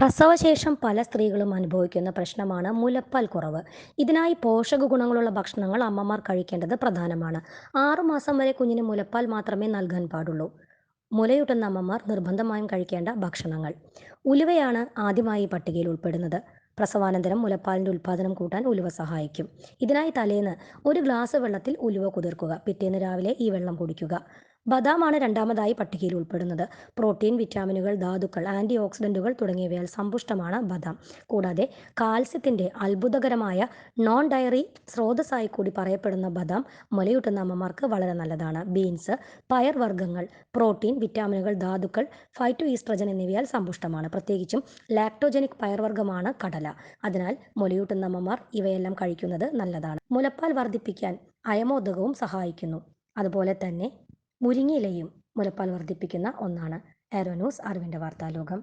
പ്രസവശേഷം പല സ്ത്രീകളും അനുഭവിക്കുന്ന പ്രശ്നമാണ് മുലപ്പാൽ കുറവ്. ഇതിനായി പോഷക ഗുണങ്ങളുള്ള ഭക്ഷണങ്ങൾ അമ്മമാർ കഴിക്കേണ്ടത് പ്രധാനമാണ്. ആറുമാസം വരെ കുഞ്ഞിന് മുലപ്പാൽ മാത്രമേ നൽകാൻ പാടുള്ളൂ. മുലയൂട്ടുന്ന അമ്മമാർ നിർബന്ധമായും കഴിക്കേണ്ട ഭക്ഷണങ്ങൾ. ഉലുവയാണ് ആദ്യമായി പട്ടികയിൽ ഉൾപ്പെടുന്നത്. പ്രസവാനന്തരം മുലപ്പാലിന്റെ ഉൽപ്പാദനം കൂട്ടാൻ ഉലുവ സഹായിക്കും. ഇതിനായി തലേന്ന് ഒരു ഗ്ലാസ് വെള്ളത്തിൽ ഉലുവ കുതിർക്കുക. പിറ്റേന്ന് രാവിലെ ഈ വെള്ളം കുടിക്കുക. ബദാമാണ് രണ്ടാമതായി പട്ടികയിൽ ഉൾപ്പെടുന്നത്. പ്രോട്ടീൻ വിറ്റാമിനുകൾ ധാതുക്കൾ ആന്റി ഓക്സിഡന്റുകൾ തുടങ്ങിയവയാൽ സമ്പുഷ്ടമാണ് ബദാം. കൂടാതെ കാൽസ്യത്തിന്റെ അത്ഭുതകരമായ നോൺ ഡയറി സ്രോതസ്സായി കൂടി പറയപ്പെടുന്ന ബദാം മുലയൂട്ടുന്ന അമ്മമാർക്ക് വളരെ നല്ലതാണ്. ബീൻസ് പയർ വർഗങ്ങൾ പ്രോട്ടീൻ വിറ്റാമിനുകൾ ധാതുക്കൾ ഫൈറ്റോ ഈസ്ട്രജൻ എന്നിവയാൽ സമ്പുഷ്ടമാണ്. പ്രത്യേകിച്ചും ലാക്ടോജനിക് പയർവർഗമാണ് കടല. അതിനാൽ മുലയൂട്ടുന്ന അമ്മമാർ ഇവയെല്ലാം കഴിക്കുന്നത് നല്ലതാണ്. മുലപ്പാൽ വർദ്ധിപ്പിക്കാൻ അയമോദകവും സഹായിക്കുന്നു. അതുപോലെ തന്നെ മുരിങ്ങയിലയും മുലപ്പാൽ വർദ്ധിപ്പിക്കുന്ന ഒന്നാണ് എയറോ ന്യൂസ് അറിവിന്റെ വാർത്താലോകം.